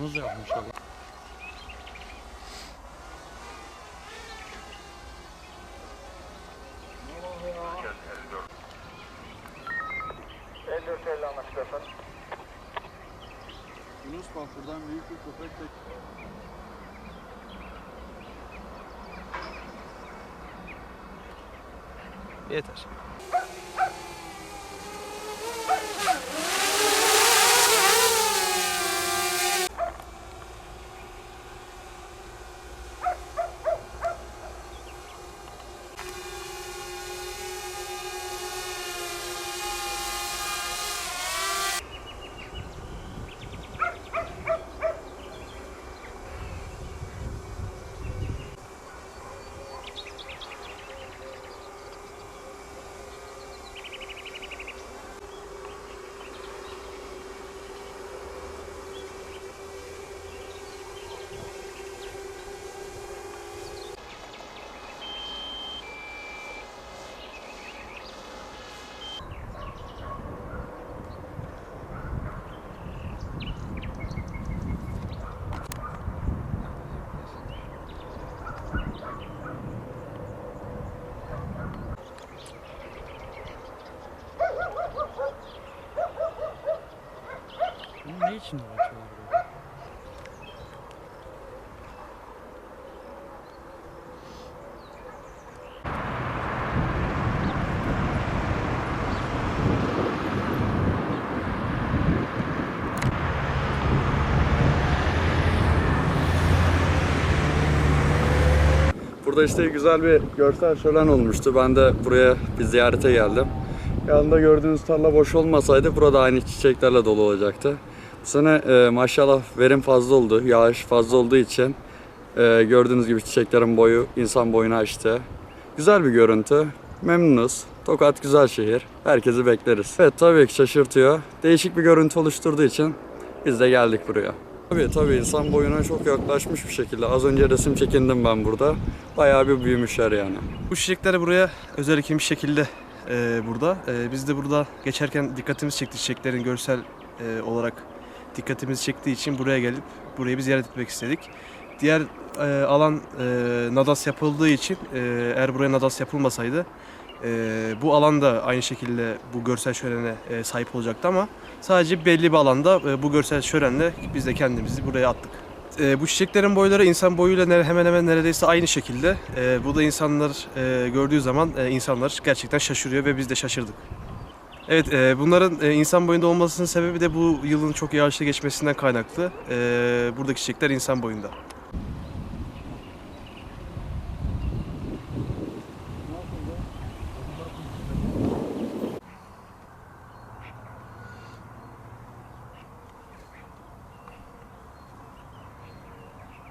Da yapmış Allah. Yunus bak buradan büyük bir köpek de Yeter. İçin uğraşıyorlar böyle? Burada işte güzel bir görsel şölen olmuştu. Ben de buraya bir ziyarete geldim. Yanında gördüğünüz tarla boş olmasaydı burada aynı çiçeklerle dolu olacaktı. Bu sene e, maşallah verim fazla oldu. Yağış fazla olduğu için e, gördüğünüz gibi çiçeklerin boyu insan boyunu aştı. Güzel bir görüntü. Memnunuz. Tokat güzel şehir. Herkesi bekleriz. Evet tabii ki şaşırtıyor. Değişik bir görüntü oluşturduğu için biz de geldik buraya. Tabii tabii insan boyuna çok yaklaşmış bir şekilde. Az önce resim çekindim ben burada. Bayağı bir büyümüşler yani. Bu çiçekler buraya özel ekilmiş şekilde e, burada. E, biz de burada geçerken dikkatimiz çekti çiçeklerin görsel e, olarak dikkatimizi çektiği için buraya gelip burayı bir ziyaret etmek istedik. Diğer e, alan e, nadas yapıldığı için e, eğer buraya nadas yapılmasaydı e, bu alan da aynı şekilde bu görsel şölene e, sahip olacaktı ama sadece belli bir alanda e, bu görsel şölenle biz de kendimizi buraya attık. E, bu çiçeklerin boyları insan boyuyla hemen hemen neredeyse aynı şekilde. E, bu da insanlar e, gördüğü zaman e, insanlar gerçekten şaşırıyor ve biz de şaşırdık. Evet, e, bunların e, insan boyunda olmasının sebebi de bu yılın çok yağışlı geçmesinden kaynaklı. E, buradaki çiçekler insan boyunda.